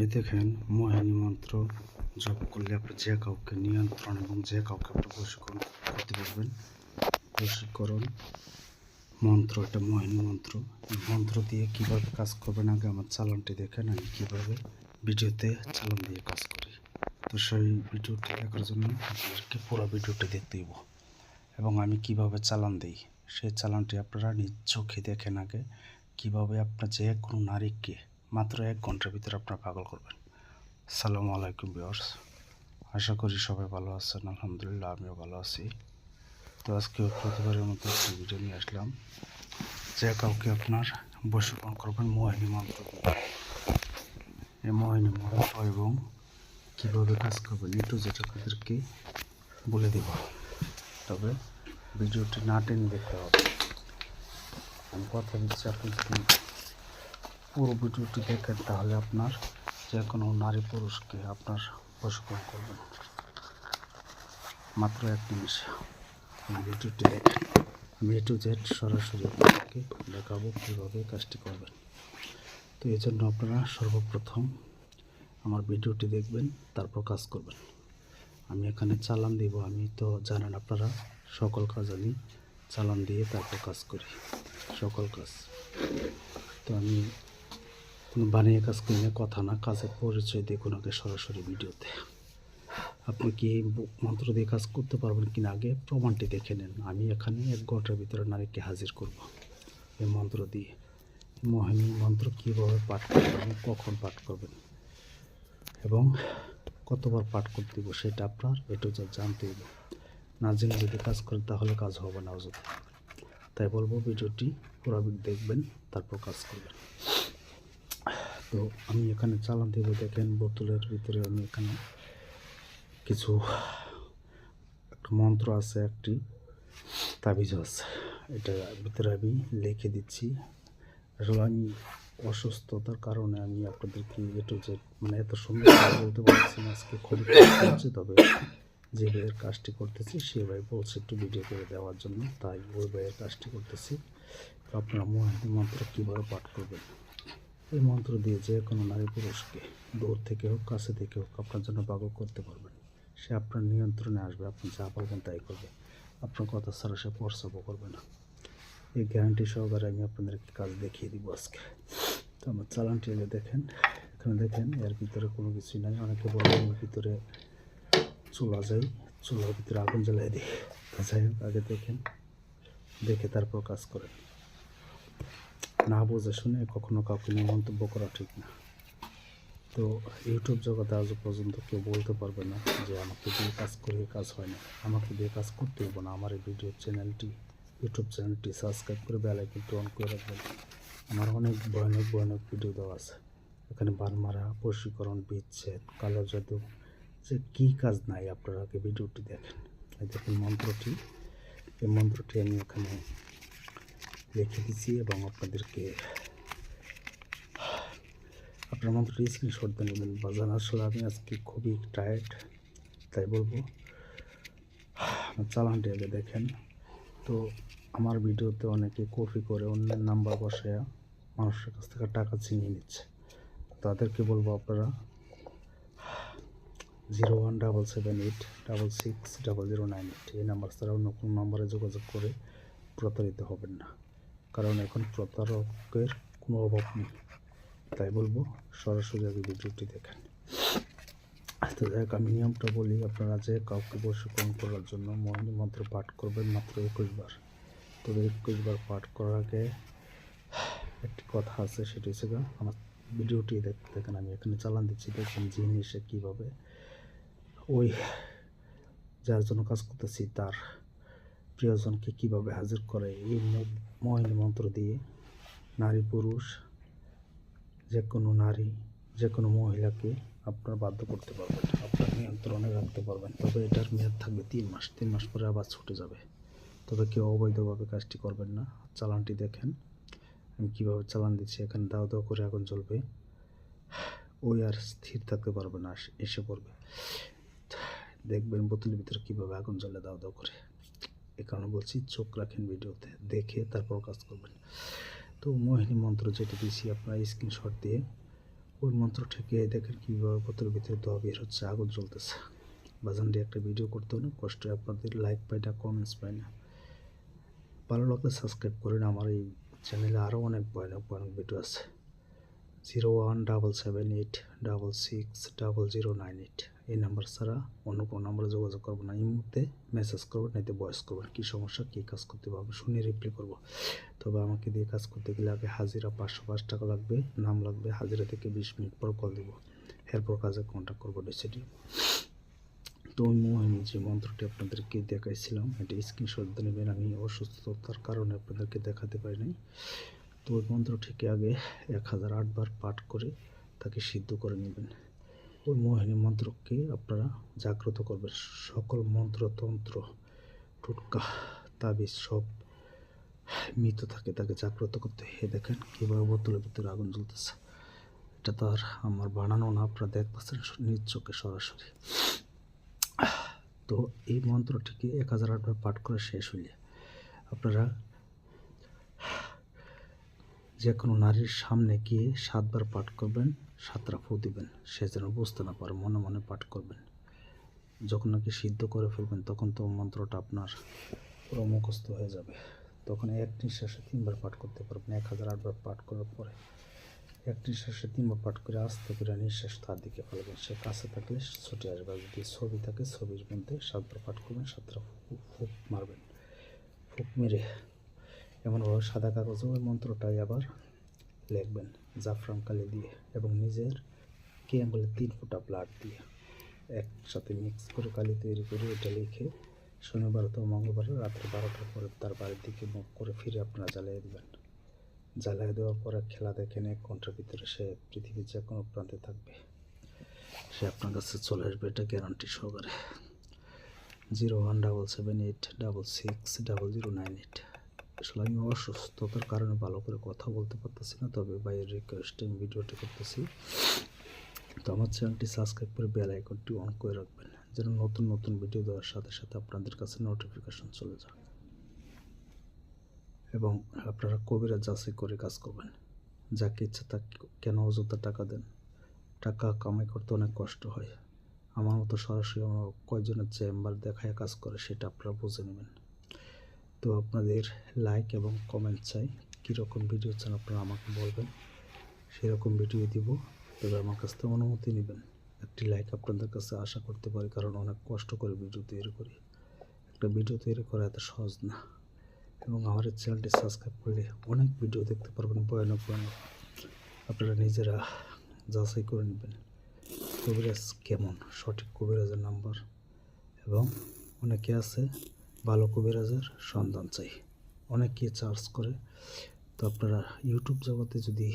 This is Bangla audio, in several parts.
এই দেখেন, মোহিনী মন্ত্র জপ করলে আপনি যে কাউকে নিয়ন্ত্রণ এবং যে কাউকে আপনি বশীকরণ করতে পারবেন বশীকরণ মন্ত্র, এটা মোহিনী মন্ত্র। মন্ত্র দিয়ে কীভাবে কাজ করবেন, আগে আমার চালানটি দেখেন, আমি কীভাবে ভিডিওতে চালান দিয়ে কাজ করি। তো সেই ভিডিওটি দেখার জন্য আপনাদেরকে পুরো ভিডিওটি দেখতে দিব এবং আমি কীভাবে চালান দিই, সেই চালানটি আপনারা নিজ চোখে দেখেন আগে। কীভাবে আপনার যে কোনো নারীকে মাত্র এক ঘণ্টার ভিতরে আপনার পাগল করবেন। সালামু আলাইকুম বিয়ার্স আশা করি সবাই ভালো আছেন, আলহামদুলিল্লাহ আমিও ভালো আছি। তো আজকে প্রতিবারের মতো একটি ভিডিও নিয়ে আসলাম। যে কাউকে আপনার বশীকরণ করবেন, মোহিনী মন্ত্র এই মোহিনী মন্ত্র এবং কীভাবে কাজ করবেন একটু যেটা আপনাদেরকে বলে দেব। তবে ভিডিওটি না টেনে দেখতে হবে। আমি কথা দিচ্ছি আপনি পুরো ভিডিওটি দেখেন তাহলে আপনার যে কোনো নারী পুরুষকে আপনার বশীকরণ করবেন। মাত্র এক নিমিষে ভিডিওটি দেখেন। আমি এ টু জেড সরাসরি আপনাদেরকে দেখাবো কীভাবে কাজটি করবেন। তো এই জন্য আপনারা সর্বপ্রথম আমার ভিডিওটি দেখবেন, তারপর কাজ করবেন। আমি এখানে চালান দিব, আমি তো জানেন আপনারা, সকল কাজ আমি চালান দিয়ে তারপর কাজ করি। সকল কাজ। তো আমি কোনো বানিয়ে কাজ করি না, কথা না, কাজের পরিচয় দেখুন আগে সরাসরি ভিডিওতে। আপনি কি মন্ত্র দিয়ে কাজ করতে পারবেন কিনা আগে প্রমাণটি দেখে নেন। আমি এখানে এক ঘণ্টার ভিতরে নারীকে হাজির করব। এই মন্ত্র দিয়ে। মোহিনী মন্ত্র কীভাবে পাঠ করবেন, কখন পাঠ করবেন? এবং কতবার পাঠ করতে দিব সেটা আপনার একটু যা জানতে হবে। না জেনে যদি কাজ করেন তাহলে কাজ হবে না, অযথা। তাই বলব, ভিডিওটি পুরাবিক দেখবেন, তারপর কাজ করবেন। তো আমি এখানে চালান দেবো দেখেন বোতলের ভিতরে আমি এখানে কিছু, একটা মন্ত্র আছে, একটি তাবিজ আছে। এটা ভিতরে আমি লিখে দিচ্ছি। আসলে আমি অসুস্থতার কারণে আমি আপনাদেরকে এটু যে মানে এত সুন্দর বলতে পারছি না, আজকে খুবই হচ্ছে, তবে যে ভাইয়ের কাজটি করতেছি, সে ভাই বলছে একটু ভিডিও করে দেওয়ার জন্য, তাই ওই ভাইয়ের কাজটি করতেছি। আপনারা মহাদি মন্ত্র কীভাবে পাঠ করবেন? এই মন্ত্র দিয়ে যে কোনো নারী পুরুষকে দূর থেকে হোক, কাছে থেকে হোক, আপনার জন্য পাগল করতে পারবেন। সে আপনার নিয়ন্ত্রণে আসবে, আপনি যা বলবেন তাই করবে। আপনার কথা ছাড়া সে প্রস্তাবও করবে না। এই গ্যারান্টি সহকারে আমি আপনাদেরকে কাজ দেখিয়ে দিব আজকে। তো আমার চালানটি আগে দেখেন, এখানে দেখেন, এর ভিতরে কোনো কিছুই নাই। অনেকে বলে এর ভিতরে চুলা যাই, চুলার ভিতরে আগুন জ্বালাই দিই। তো যাই হোক, আগে দেখেন, দেখে তারপর কাজ করেন। না বুঝে শুনে কখনো কাউকে নিয়ে মন্তব্য করা ঠিক না। তো ইউটিউব জগতে আজও পর্যন্ত কেউ বলতে পারবে না যে আমাকে দিয়ে কাজ করে কাজ হয় না। আমাকে দিয়ে কাজ করতে হবে না। আমার এই ভিডিও চ্যানেলটি ইউটিউব চ্যানেলটি সাবস্ক্রাইব করে বেল আইকনটি অন করে রাখবেন। আমার অনেক ভয়ানক ভয়ানক ভিডিও দেওয়া আছে। এখানে বান মারা বশীকরণ, বিচ্ছেদ, কালো জাদু, যে কী কাজ নাই আপনারা আগে ভিডিওটি দেখেন। দেখুন মন্ত্রটি। এই মন্ত্রটি আমি এখানে লিখে দিচ্ছি এবং আপনাদেরকে আপনার মন্ত্রটি স্ক্রিনশট দিয়ে নেবেন। বাজান, আসলে আমি আজকে খুবই টায়ার্ড তাই বলব। চালানটি আগে দেখেন, তো আমার ভিডিওতে অনেকে কপি করে অন্যের নাম্বার বসায় মানুষের কাছ থেকে টাকা ছিনিয়ে নিচ্ছে। তাদেরকে বলব আপনারা zero one double seven eight double six double zero nine eight এই নাম্বার ছাড়া অন্য কোনো নাম্বারে যোগাযোগ করে প্রতারিত হবেন না। কারণ এখন প্রতারকের কোনো অভাব নেই। তাই বলব, সরাসরি আগে ভিডিওটি দেখেন। তো যাই আমি নিয়মটা বলি আপনারা যে কাউকে বশীকরণ করার জন্য মোহিনী মন্ত্র পাঠ করবেন মাত্র একুশ বার। তবে একুশ বার পাঠ করার আগে একটি কথা আছে, সেটি হচ্ছে আমার ভিডিওটি দেখতে দেখেন, আমি এখানে চালান দিচ্ছি, দেখুন জিনিসে কীভাবে ওই যার জন্য কাজ করতেছি, তার প্রিয়জনকে কীভাবে হাজির করে, এই মোহিনী মন্ত্র দিয়ে নারী পুরুষ, যে কোনো নারী, যে কোনো মহিলাকে আপনার বাধ্য করতে পারবেন, আপনার নিয়ন্ত্রণে রাখতে পারবেন। তবে এটার মেয়াদ থাকবে তিন মাস তিন মাস পরে আবার ছুটে যাবে। তবে কেউ অবৈধভাবে কাজটি করবেন না। চালানটি দেখেন, আমি কীভাবে চালান দিচ্ছি, এখানে দাও দাও করে আগুন জ্বলবে। ওই আর স্থির থাকতে পারবে না, এসে পড়বে। দেখবেন বোতলের ভিতরে কীভাবে আগুন জ্বলে, দাও দাও করে। এ কারণে বলছি চোখ রাখেন ভিডিওতে, দেখে তারপর কাজ করবেন। তো মোহিনী মন্ত্র যেটা দিয়েছি আপনারা স্ক্রিনশট দিয়ে, ওই মন্ত্র থেকে দেখেন কীভাবে বোতলের ভিতরে দোয়া বের হচ্ছে, আগুন জ্বলতেছে। বাজান দিয়ে একটা ভিডিও করতে অনেক কষ্ট আপনাদের লাইক পাই না কমেন্টস পাই না। ভালো লাগলে সাবস্ক্রাইব করেন, আমার এই চ্যানেলে আরও অনেক ভয়ানক ভয়ানক ভিডিও আছে। Zero one double seven eight double six double zero nine eight এই নাম্বার ছাড়া অন্য কোনো নাম্বারে যোগাযোগ করব না। এই মুহূর্তে মেসেজ করবেন নাইতে ভয়েস করবেন কী সমস্যা, কী কাজ করতে হবে শুনে রিপ্লাই করব। তবে আমাকে দিয়ে কাজ করতে গেলে আগে হাজিরা পাঁচশো পাঁচ টাকা লাগবে, নাম লাগবে, হাজিরা থেকে বিশ মিনিট পর কল দেবো। এরপর কাজে কন্ট্যাক্ট করব ডিসিডি তো মোহিনী যে মন্ত্রটি আপনাদেরকে দেখাইছিলাম, এটা স্ক্রিনশট নেবেন, আমি অসুস্থতার কারণে আপনাদেরকে দেখাতে পারি নাই। তো ওই মন্ত্রটিকে আগে এক হাজার আটবার পাঠ করে তাকে সিদ্ধ করে নেবেন। ওই মোহিনী মন্ত্রকে আপনারা জাগ্রত করবেন। সকল মন্ত্রতন্ত্র টুটকা তাবিজ সব মৃত থাকে, তাকে জাগ্রত করতে। হে দেখেন কীভাবে বোতলের ভিতরে আগুন জ্বলতেছে। এটা তো আর আমার বানানো না, আপনারা দেখতেছেন নিজ চোখে সরাসরি। তো এই মন্ত্রটিকে এক হাজার আটবার পাঠ করে শেষ হইলে আপনারা যে কোনো নারীর সামনে গিয়ে সাতবার পাঠ করবেন, সাতটা ফু দিবেন, সে যেন বুঝতে না পারে, মনে মনে পাঠ করবেন। যখন নাকি সিদ্ধ করে ফেলবেন, তখন তো মন্ত্রটা আপনার পুরো মুখস্থ হয়ে যাবে। তখন এক নিঃশ্বাসে তিনবার পাঠ করতে পারবেন, এক হাজার আটবার পাঠ করার পরে। এক নিঃশ্বাসে তিনবার পাঠ করে আস্তে করে নিঃশ্বাস তার দিকে ফেলবেন। সে কাছে থাকলে ছুটে আসবে যদি ছবি থাকে, ছবির মধ্যে সাতবার পাঠ করবেন, সাতটা ফুক মারবেন। ফুক মেরে এমনভাবে সাদা কাগজে ওই মন্ত্রটাই আবার লিখবেন, জাফরান কালি দিয়ে এবং নিজের কে আঙ্গুলে তিন ফোঁটা ব্লাড দিয়ে একসাথে মিক্স করে কালি তৈরি করে এটা লিখে শনিবার অথবা মঙ্গলবার রাত্রে বারোটার পরে তার বাড়ির দিকে মুখ করে ফিরে আপনারা জ্বালিয়ে দেবেন। জ্বালিয়ে দেওয়ার পরে খেলা দেখেন এক ঘণ্টার ভিতরে সে পৃথিবীর যে কোনো প্রান্তে থাকবে। সে আপনার কাছে চলে আসবে, এটা গ্যারান্টি সহকারে। Zero one double seven eight double six double zero nine eight আসলে আমি অসুস্থতার কারণে ভালো করে কথা বলতে পারতেছি না, তবে বাইরের রিকোয়েস্টে আমি ভিডিওটি করতেছি। তো আমার চ্যানেলটি সাবস্ক্রাইব করে বেল আইকনটি অন করে রাখবেন, যেন নতুন নতুন ভিডিও দেওয়ার সাথে সাথে আপনাদের কাছে নোটিফিকেশন চলে যায়। এবং আপনারা কবিরা যাচাই করে কাজ করবেন। যাকে ইচ্ছা তাকে কেন অযথা টাকা দেন? টাকা কামাই করতে অনেক কষ্ট হয়। আমার মতো সরাসরি আমার কয়জনের চেম্বার দেখায় কাজ করে সেটা আপনারা বুঝে নেবেন। তো আপনাদের লাইক এবং কমেন্ট চাই। কীরকম ভিডিও চান আপনারা আমাকে বলবেন, সেরকম ভিডিও দিব। তবে আমার কাছ থেকে অনুমতি নেবেন। একটি লাইক আপনাদের কাছে আশা করতে পারি, কারণ অনেক কষ্ট করে ভিডিও তৈরি করি। একটা ভিডিও তৈরি করা এত সহজ না। এবং আমার এই চ্যানেলটি সাবস্ক্রাইব করলে অনেক ভিডিও দেখতে পারবেন, ভয়ানক ভয়ানক। আপনারা নিজেরা যাচাই করে নেবেন, কবিরাজ কেমন, সঠিক কবিরাজের নাম্বার এবং অনেকে আছে ভালো কবিরাজের সন্ধান চাই। অনেকে চার্জ করে। তো আপনারা ইউটিউব জগতে যদি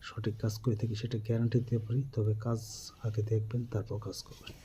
সঠিক কাজ করে থাকি, সেটা গ্যারান্টি দিতে পারি। তবে কাজ আগে দেখবেন, তারপর কাজ করবেন।